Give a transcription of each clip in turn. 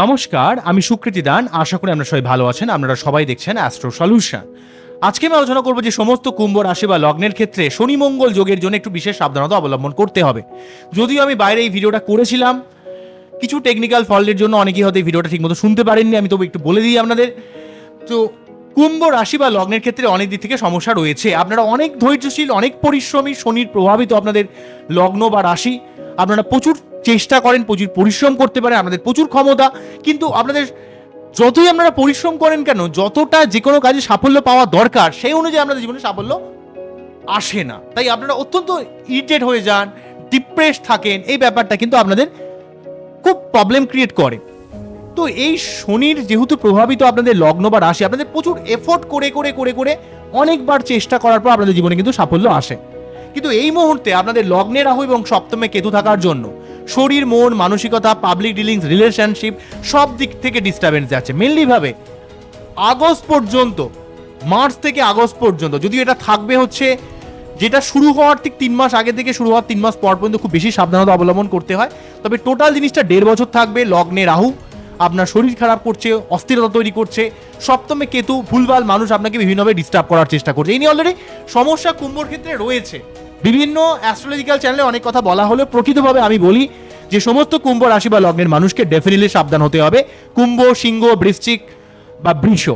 নমস্কার, আমি সুকৃতি দান। আশা করি আপনারা সবাই ভালো আছেন। আপনারা সবাই দেখছেন অ্যাস্ট্রো সলিউশন আজকে আমি আলোচনা করব যে সমস্ত কুম্ভ রাশি বা লগ্নের ক্ষেত্রে শনি মঙ্গল যোগের জন্য একটু বিশেষ সাবধানতা অবলম্বন করতে হবে। যদিও আমি বাইরে এই ভিডিওটা করেছিলাম, কিছু টেকনিক্যাল ফল্টের জন্য অনেকেই হয়তো এই ভিডিওটা ঠিকমতো শুনতে পারেননি, আমি তবু একটু বলে দিই আপনাদের। তো কুম্ভ রাশি বা লগ্নের ক্ষেত্রে অনেক দিক থেকে সমস্যা রয়েছে। আপনারা অনেক ধৈর্যশীল, অনেক পরিশ্রমী, শনির প্রভাবিত আপনাদের লগ্ন বা রাশি। আপনারা প্রচুর চেষ্টা করেন, প্রচুর পরিশ্রম করতে পারেন আপনাদের প্রচুর ক্ষমতা। কিন্তু আপনাদের যতই আপনারা পরিশ্রম করেন কেন, যতটা যে কোনো কাজে সাফল্য পাওয়া দরকার, সেই অনুযায়ী আপনাদের জীবনে সাফল্য আসে না। তাই আপনারা অত্যন্ত ইরিটেট হয়ে যান ডিপ্রেস থাকেন, এই ব্যাপারটা কিন্তু আপনাদের খুব প্রবলেম ক্রিয়েট করে। তো এই শনির যেহেতু প্রভাবিত আপনাদের লগ্ন বা রাশি, আপনাদের প্রচুর এফোর্ট করে করে করে করে অনেকবার চেষ্টা করার পর আপনাদের জীবনে কিন্তু সাফল্য আসে। কিন্তু এই মুহূর্তে আপনাদের লগ্নে রাহু এবং সপ্তমে কেতু থাকার জন্য শরীর, মন, মানসিকতা পাবলিক ডিলিংস রিলেশনশিপ সব দিক থেকে ডিস্টারবেন্স যাচ্ছে মেনলিভাবে আগস্ট পর্যন্ত, মার্চ থেকে আগস্ট পর্যন্ত, যদিও এটা থাকবে হচ্ছে যেটা শুরু হওয়ার ঠিক তিন মাস আগে থেকে শুরু হওয়ার তিন মাস পর পর্যন্ত খুব বেশি সাবধানতা অবলম্বন করতে হয়। তবে টোটাল জিনিসটা দেড় বছর থাকবে, লগ্নে রাহু, আপনার শরীর খারাপ করছে, অস্থিরতা তৈরি করছে, সপ্তমে কেতু, ভুলভাল মানুষ আপনাকে বিভিন্নভাবে ডিস্টার্ব করার চেষ্টা করছে। এই নিয়ে অলরেডি সমস্যা কুম্ভর ক্ষেত্রে রয়েছে। বিভিন্ন অ্যাস্ট্রোলজিক্যাল চ্যানেলে অনেক কথা বলা হলেও প্রকৃতভাবে আমি বলি যে সমস্ত কুম্ভ রাশি বা লগ্নের মানুষকে ডেফিনেটলি সাবধান হতে হবে। কুম্ভ, সিংহ, বৃশ্চিক বা বৃষ।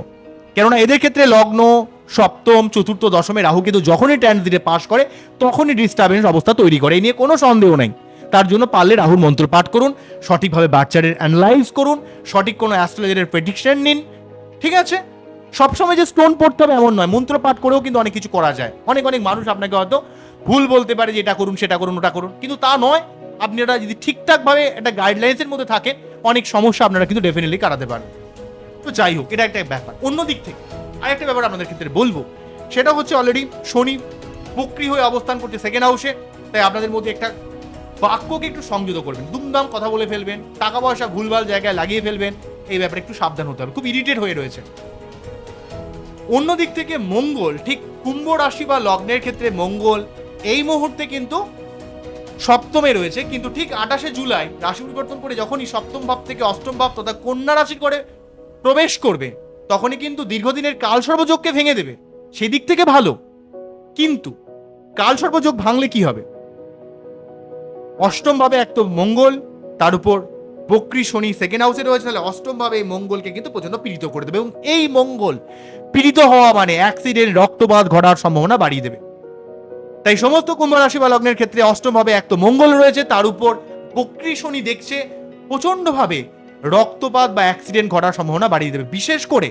কেননা এদের ক্ষেত্রে লগ্ন, সপ্তম, চতুর্থ, দশমে রাহু কিন্তু যখনই ট্রানজিটে পাশ করে, তখনই ডিস্টারবেন্স অবস্থা তৈরি করে। এই নিয়ে কোনো সন্দেহ নেই। তার জন্য পারলে রাহুর মন্ত্র পাঠ করুন, সঠিকভাবে বাচ্চাদের অ্যানালাইজ করুন, সঠিক কোনো অ্যাস্ট্রোলজারের প্রেডিকশন নিন, ঠিক আছে? সবসময় যে স্টোন পড়তে হবে এমন নয়, মন্ত্র পাঠ করেও কিন্তু অনেক কিছু করা যায়। অনেক অনেক মানুষ আপনাকে হয়তো ভুল বলতে পারে যে এটা করুন, সেটা করুন, ওটা করুন। কিন্তু তা নয়। আপনি এটা যদি ঠিকঠাকভাবে একটা গাইডলাইন্সের মধ্যে থাকেন, অনেক সমস্যা আপনারা কিন্তু ডেফিনেটলি কাটাতে পারেন। তো যাই হোক, এটা একটা ব্যাপার। অন্য দিক থেকে আরেকটা ব্যাপার আপনাদের ক্ষেত্রে বলব। সেটা হচ্ছে অলরেডি শনি বক্রি হয়ে অবস্থান করছে সেকেন্ড হাউসে তাই আপনাদের মধ্যে একটা বাক্যকে একটু সংযত করবেন। দুমদাম কথা বলে ফেলবেন, টাকা পয়সা ভুলভাল জায়গায় লাগিয়ে ফেলবেন, এই ব্যাপারে একটু সাবধান হতে হবে। খুব ইরিটেট হয়ে রয়েছে অন্য দিক থেকে মঙ্গল, ঠিক কুম্ভ রাশি বা লগ্নের ক্ষেত্রে মঙ্গল এই মুহূর্তে কিন্তু সপ্তমে রয়েছে, কিন্তু ঠিক আঠাশে জুলাই রাশি পরিবর্তন করে যখনই সপ্তম ভাব থেকে অষ্টম ভাব তথা কন্যা রাশি করে প্রবেশ করবে, তখনই কিন্তু দীর্ঘদিনের কাল সর্বযোগকে ভেঙে দেবে। সেদিক থেকে ভালো, কিন্তু কাল সর্বযোগ ভাঙলে কি হবে? অষ্টম ভাবে এক তো মঙ্গল, তার উপর বক্রি শনি সেকেন্ড হাউসে রয়েছে, তাহলে অষ্টম ভাবে এই মঙ্গলকে কিন্তু পর্যন্ত পীড়িত করে দেবে এবং এই মঙ্গল পীড়িত হওয়া মানে অ্যাক্সিডেন্ট রক্তপাত ঘটার সম্ভাবনা বাড়িয়ে দেবে। তাই সমস্ত কুম্ভ রাশি বা লগ্নের ক্ষেত্রে অষ্টম ভাবে এক তো মঙ্গল রয়েছে, তার উপর বক্রি শনি দেখছে প্রচন্ডভাবে রক্তপাত বা অ্যাক্সিডেন্ট ঘটার সম্ভাবনা বাড়িয়ে দেবে। বিশেষ করে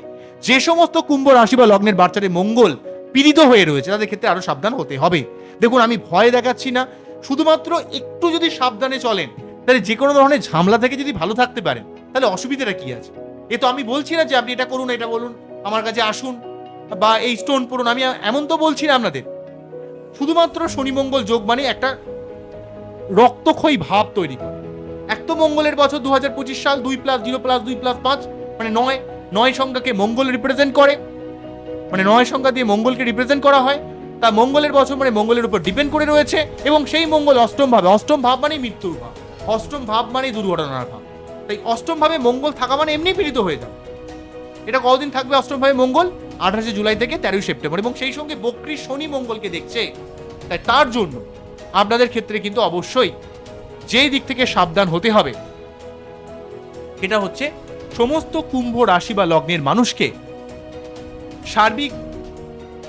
যে সমস্ত কুম্ভ রাশি বা লগ্নের বাচ্চাদের মঙ্গল পীড়িত হয়ে রয়েছে, তাদের ক্ষেত্রে আরও সাবধান হতে হবে। দেখুন, আমি ভয় দেখাচ্ছি না, শুধুমাত্র একটু যদি সাবধানে চলেন, তাহলে যে কোনো ধরনের ঝামলা থেকে যদি ভালো থাকতে পারেন, তাহলে অসুবিধাটা কি আছে? এ তো আমি বলছি না যে আপনি এটা করুন, এটা বলুন, আমার কাছে আসুন, বা এই স্টোন পড়ুন, আমি এমন তো বলছি না আপনাদের। শুধুমাত্র শনি মঙ্গল যোগ মানে একটা রক্তক্ষয়ী ভাব তৈরি করে। এক তো মঙ্গলের বছর দু হাজার পঁচিশ সাল দুই প্লাস জিরো প্লাস দুই প্লাস পাঁচ মানে নয় নয় সংখ্যাকে মঙ্গল রিপ্রেজেন্ট করে। মানে নয় সংখ্যা দিয়ে মঙ্গলকে রিপ্রেজেন্ট করা হয়। তা মঙ্গলের বছর মানে মঙ্গলের উপর ডিপেন্ড করে রয়েছে এবং সেই মঙ্গল অষ্টম ভাবে, অষ্টম ভাব মানে মৃত্যুর ভাব, অষ্টম ভাব মানে দুর্ঘটনার ভাব। তাই অষ্টম ভাবে মঙ্গল থাকা মানে এমনি পীড়িত হয়ে যাবে। এটা কতদিন থাকবে অষ্টম ভাবে মঙ্গল? আঠাশে জুলাই থেকে তেরোই সেপ্টেম্বর, এবং সেই সঙ্গে বক্রি শনি মঙ্গলকে দেখছে। তাই তার জন্য আপনাদের ক্ষেত্রে কিন্তু অবশ্যই যেই দিক থেকে সাবধান হতে হবে, সেটা হচ্ছে সমস্ত কুম্ভ রাশি বা লগ্নের মানুষকে সার্বিক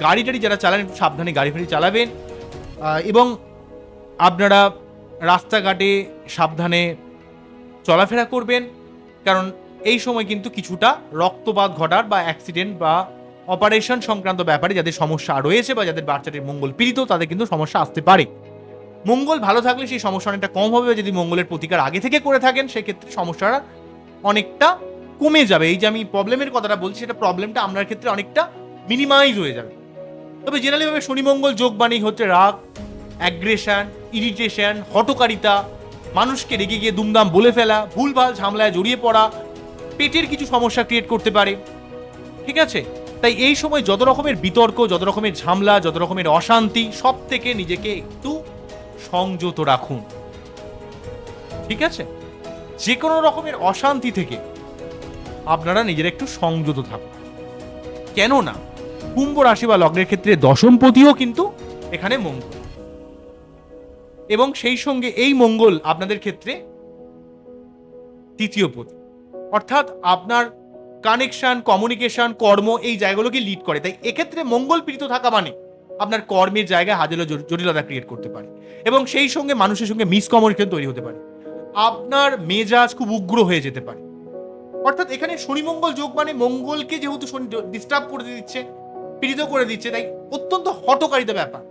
গাড়ি টাড়ি যারা চালান, সাবধানে গাড়ি ফাড়ি চালাবেন এবং আপনারা রাস্তাঘাটে সাবধানে চলাফেরা করবেন, কারণ এই সময় কিন্তু কিছুটা রক্তপাত ঘটার বা অ্যাক্সিডেন্ট বা অপারেশন সংক্রান্ত ব্যাপারে যাদের সমস্যা রয়েছে বা যাদের বাচ্চাটির মঙ্গল পীড়িত, তাদের কিন্তু সমস্যা আসতে পারে। মঙ্গল ভালো থাকলে সেই সমস্যা অনেকটা কম হবে, যদি মঙ্গলের প্রতিকার আগে থেকে করে থাকেন, সেক্ষেত্রে সমস্যাটা অনেকটা কমে যাবে। এই যে আমি প্রবলেমের কথাটা বলছি, সেটা প্রবলেমটা আপনার ক্ষেত্রে অনেকটা মিনিমাইজ হয়ে যাবে। তবে জেনারেলি ভাবে শনি মঙ্গল যোগ বাণী হচ্ছে রাগ অ্যাগ্রেশন ইরিটেশন হটকারিতা মানুষকে রেগে গিয়ে দুমদাম বলে ফেলা, ভুলভাল ঝামলায় জড়িয়ে পড়া, পেটের কিছু সমস্যা ক্রিয়েট করতে পারে। ঠিক আছে? তাই এই সময় যত রকমের বিতর্ক, যত রকমের ঝামলা, যত রকমের অশান্তি, সব থেকে নিজেকে একটু সংযত রাখুন। ঠিক আছে? যে কোনো রকমের অশান্তি থেকে আপনারা নিজেরা একটু সংযত থাকুন। কেন না কুম্ভ রাশি বা লগ্নের ক্ষেত্রে দশমপতিও কিন্তু এখানে মঙ্গল। এবং সেই সঙ্গে এই মঙ্গল আপনাদের ক্ষেত্রে তৃতীয় পতি। অর্থাৎ আপনার কানেকশন, কমিউনিকেশন, কর্ম এই জায়গাগুলোকে লিড করে। তাই এক্ষেত্রে মঙ্গল পীড়িত থাকা মানে আপনার কর্মের জায়গায় জট- জটিলতা ক্রিয়েট করতে পারে। এবং সেই সঙ্গে মানুষের সঙ্গে মিসকমিউনিকেশন তৈরি হতে পারে। আপনার মেজাজ খুব উগ্র হয়ে যেতে পারে। অর্থাৎ এখানে শনি মঙ্গল যোগ মানে মঙ্গলকে যেহেতু শনি ডিস্টার্ব করে দিচ্ছে, পীড়িত করে দিচ্ছে, তাই অত্যন্ত হটকারিতা ব্যাপার।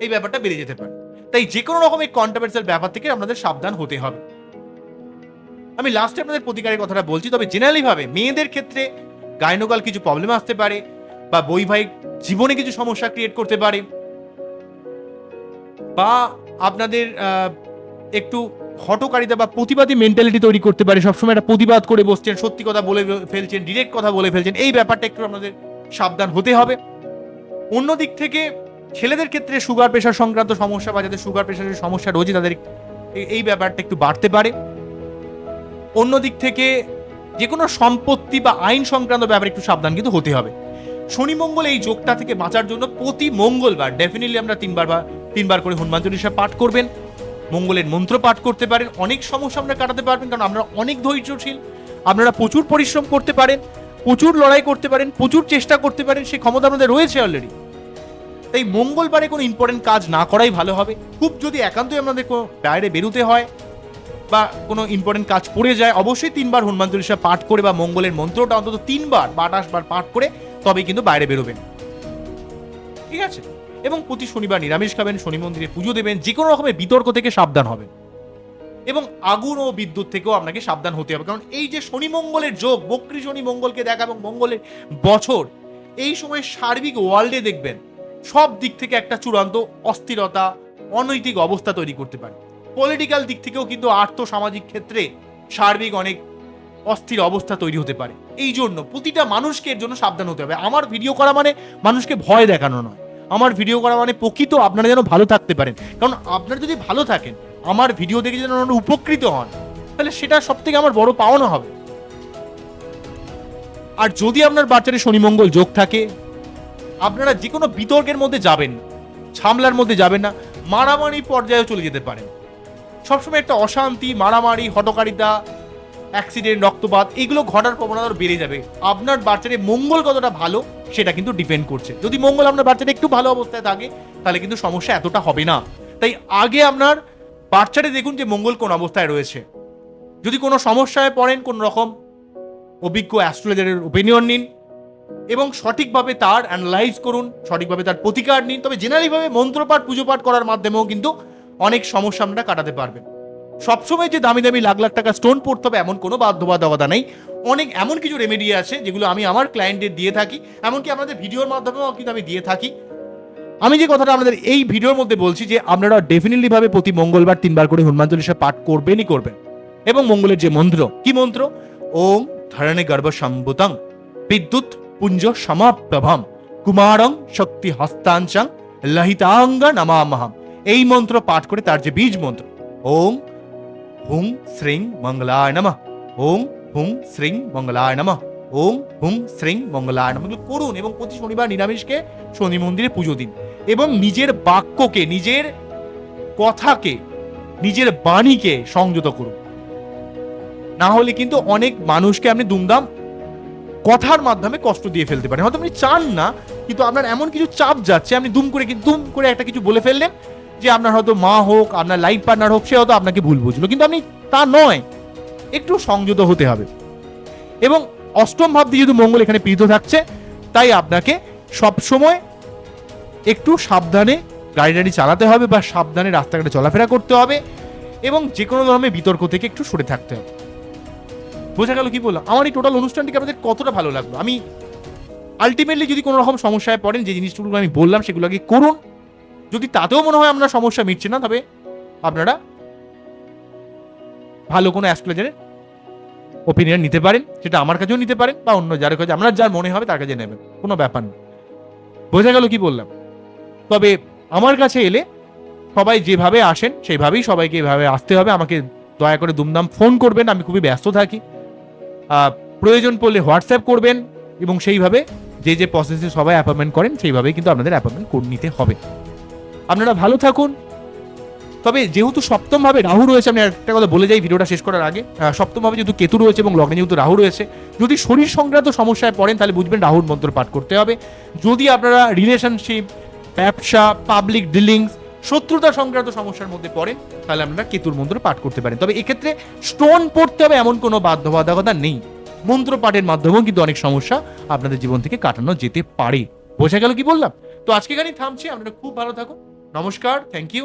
এই ব্যাপারটা বেড়ে যেতে পারে। তাই যে কোনো রকমের কন্ট্রোভার্সিয়াল ব্যাপার থেকে আপনাদের সাবধান হতে হবে। আমি লাস্টে আপনাদের প্রতিকারের কথাটা বলছি, তবে জেনারেলি ভাবে মেয়েদের ক্ষেত্রে গাইনোকাল কিছু প্রবলেম আসতে পারে বা বৈবাহিক জীবনে কিছু সমস্যা ক্রিয়েট করতে পারে বা আপনাদের একটু হটকারিতা বা প্রতিবাদী মেন্টালিটি তৈরি করতে পারে, সবসময় একটা প্রতিবাদ করে বসছেন, সত্যি কথা বলে ফেলছেন ডিরেক্ট কথা বলে ফেলছেন, এই ব্যাপারটা একটু আপনাদের সাবধান হতে হবে। অন্য দিক থেকে ছেলেদের ক্ষেত্রে সুগার প্রেশার সংক্রান্ত সমস্যা বা যাদের সুগার প্রেশারের সমস্যা রয়েছে, তাদের এই ব্যাপারটা একটু বাড়তে পারে। অন্য দিক থেকে যে কোনো সম্পত্তি বা আইন সংক্রান্ত ব্যাপারে একটু সাবধান কিন্তু হতে হবে। শনি মঙ্গল এই যোগটা থেকে বাঁচার জন্য প্রতি মঙ্গলবার ডেফিনেটলি আমরা তিনবার বা তিনবার করে হনুমান চল্লিশা পাঠ করবেন। মঙ্গলের মন্ত্র পাঠ করতে পারেন। অনেক সমস্যা আপনারা কাটাতে পারবেন কারণ আমরা অনেক ধৈর্যশীল। আপনারা প্রচুর পরিশ্রম করতে পারেন, প্রচুর লড়াই করতে পারেন, প্রচুর চেষ্টা করতে পারেন সেই ক্ষমতা আমাদের রয়েছে অলরেডি তাই মঙ্গলবারে কোনো ইম্পর্টেন্ট কাজ না করাই ভালো হবে। খুব যদি একান্তই আপনাদের বাইরে বেরোতে হয় বা কোনো ইম্পর্টেন্ট কাজ পড়ে যায়, অবশ্যই তিনবার হনুমান চল্লিশা পাঠ করে বা মঙ্গলের মন্ত্রটা অন্তত তিনবার বা আঠাশবার পাঠ করে তবেই কিন্তু বাইরে বেরোবেন। ঠিক আছে? এবং প্রতি শনিবার নিরামিষ খাবেন, শনি মন্দিরে পুজো দেবেন যে কোনো রকমের বিতর্ক থেকে সাবধান হবেন। এবং আগুন ও বিদ্যুৎ থেকেও আপনাকে সাবধান হতে হবে। কারণ এই যে শনি মঙ্গলের যোগ, বক্রি শনি মঙ্গলকে দেখা এবং মঙ্গলের বছর, এই সময় সার্বিক ওয়ার্ল্ডে দেখবেন, সব দিক থেকে একটা চূড়ান্ত অস্থিরতা, অনৈতিক অবস্থা তৈরি করতে পারে। পলিটিক্যাল দিক থেকেও কিন্তু আর্থ সামাজিক ক্ষেত্রে সার্বিক অনেক অস্থির অবস্থা তৈরি হতে পারে। এই জন্য প্রতিটা মানুষকে এর জন্য সাবধান হতে হবে। আমার ভিডিও করা মানে মানুষকে ভয় দেখানো নয়। আমার ভিডিও করা মানে প্রকৃত আপনারা যেন ভালো থাকতে পারেন। কারণ আপনারা যদি ভালো থাকেন, আমার ভিডিও দেখে যেন আপনারা উপকৃত হন, তাহলে সেটা সব থেকে আমার বড় পাওনা হবে। আর যদি আপনার বাচ্চারে শনিমঙ্গল যোগ থাকে, আপনারা যে কোনো বিতর্কের মধ্যে যাবেন না, ঝামলার মধ্যে যাবেন না, মারামারি পর্যায়েও চলে যেতে পারেন। সবসময় একটা অশান্তি, মারামারি হটকারিতা অ্যাক্সিডেন্ট রক্তপাত, এগুলো ঘটার প্রবণতা বেড়ে যাবে। আপনার বাচ্চারে মঙ্গল কতটা ভালো, সেটা কিন্তু ডিপেন্ড করছে। যদি মঙ্গল আপনার বাচ্চাটা একটু ভালো অবস্থায় থাকে, তাহলে কিন্তু সমস্যা এতটা হবে না। তাই আগে আপনার বাচ্চারে দেখুন যে মঙ্গল কোন অবস্থায় রয়েছে। যদি কোনো সমস্যায় পড়েন কোন রকম, অভিজ্ঞ অ্যাস্ট্রোলজারের ওপিনিয়ন নিন এবং সঠিকভাবে তার অ্যানালাইজ করুন, সঠিকভাবে তার প্রতিকার নিন। তবে জেনারেলিভাবে মন্ত্রপাঠ পুজো পাঠ করার মাধ্যমেও কিন্তু অনেক সমস্যা আপনারা কাটাতে পারবেন। সবসময় যে দামি দামি লাখ লাখ টাকা স্টোন পড়তে হবে, এমন কোনো বাধ্যবাধকতা নেই। অনেক এমন কিছু রেমেডি আছে, যেগুলো আমি আমার ক্লায়েন্টদের দিয়ে থাকি, এমনকি আমাদের ভিডিওর মাধ্যমেও কিন্তু আমি দিয়ে থাকি। আমি যে কথাটা আপনাদের এই ভিডিওর মধ্যে বলছি যে, আপনারা ডেফিনেটলি ভাবে প্রতি মঙ্গলবার তিনবার করে হনুমান চল্লিশা পাঠ করবেনই করবেন। এবং মঙ্গলের যে মন্ত্র, কি মন্ত্র? ওম ধরণে গর্ভ সম্ভুতং, বিদ্যুৎ পুঞ্জ সমাপ্রভম, কুমারং শক্তি হস্তাঞ্চং, লহিতাঙ্গ নমামহম এই মন্ত্র পাঠ করে তার যে বীজ মন্ত্র। ওম হুং শ্রীং মঙ্গলায় নমঃ। ওম হুং শ্রীং মঙ্গলায় নমঃ। ওম হুং শ্রীং মঙ্গলায় নমঃ। করুন এবং প্রতি শনিবার নিরামিষকে শনি মন্দিরে পুজো দিন এবং নিজের বাক্যকে, নিজের কথাকে, নিজের বাণীকে সংযত করুন। না হলে কিন্তু অনেক মানুষকে আপনি দুমদাম কথার মাধ্যমে কষ্ট দিয়ে ফেলতে পারেন। হয়তো আপনি চান না, কিন্তু আপনার এমন কিছু চাপ যাচ্ছে, আপনি দুম করে কি- দুম করে একটা কিছু বলে ফেললেন যে আপনার হয়তো মা হোক, আপনার লাইফ পার্টনার হোক, সে হয়তো আপনাকে ভুল বুঝলো। কিন্তু আপনি তা নয়, একটু সংযত হতে হবে। এবং অষ্টম ভাব দিয়ে যেহেতু মঙ্গল এখানে পীড়িত থাকছে, তাই আপনাকে সবসময় একটু সাবধানে গাড়ি টাড়ি চালাতে হবে বা সাবধানে রাস্তাঘাটে চলাফেরা করতে হবে এবং যে কোনো ধরনের বিতর্ক থেকে একটু সরে থাকতে হবে। বোঝা গেল কি বললাম? আমার এই টোটাল অনুষ্ঠানটিকে আপনাদের কতটা ভালো লাগল? আমি আলটিমেটলি যদি কোনো রকম সমস্যায় পড়েন, যে জিনিসগুলো আমি বললাম সেগুলো আগে করুন। যদি তাতেও মনে হয় আপনার সমস্যা মিটছে না, তবে আপনারা ভালো কোনো অ্যাস্ট্রোলজারের ওপিনিয়ন নিতে পারেন, সেটা আমার কাছেও নিতে পারেন বা অন্য যার কাছে, আপনার যার মনে হবে তার কাছে নেবেন, কোনো ব্যাপার নেই বোঝা গেল কি বললাম? তবে আমার কাছে এলে সবাই যেভাবে আসেন, সেইভাবেই সবাইকে এভাবে আসতে হবে। আমাকে দয়া করে দুমদাম ফোন করবেন, আমি খুবই ব্যস্ত থাকি। প্রয়োজন পড়লে হোয়াটসঅ্যাপ করবেন এবং সেইভাবে যে যে প্রসেসে সবাই অ্যাপয়েন্টমেন্ট করেন, সেইভাবেই কিন্তু আপনাদের অ্যাপয়েন্টমেন্ট নিতে হবে। আপনারা ভালো থাকুন। তবে যেহেতু সপ্তমভাবে রাহু রয়েছে আমি একটা কথা বলে যাই ভিডিওটা শেষ করার আগে। আহ, সপ্তম যেহেতু কেতু রয়েছে এবং লগ্নে যেহেতু রাহু রয়েছে যদি শরীর সংক্রান্ত সমস্যায় পড়েন তাহলে বুঝবেন রাহুর মন্ত্র পাঠ করতে হবে। যদি আপনারা রিলেশনশিপ ব্যবসা পাবলিক ডিলিংস শত্রুতা সংক্রান্ত সমস্যার মধ্যে পড়েন তাহলে আপনারা কেতুর মন্ত্র পাঠ করতে পারেন। তবে এক্ষেত্রে স্টোন পড়তে হবে এমন কোনো বাধ্যবাধকতা নেই। মন্ত্র পাঠের মাধ্যমেও কিন্তু অনেক সমস্যা আপনাদের জীবন থেকে কাটানো যেতে পারে। বোঝা গেল কি বললাম? তো আজকে এখানেই থামছি আপনারা খুব ভালো থাকুন। নমস্কার থ্যাংক ইউ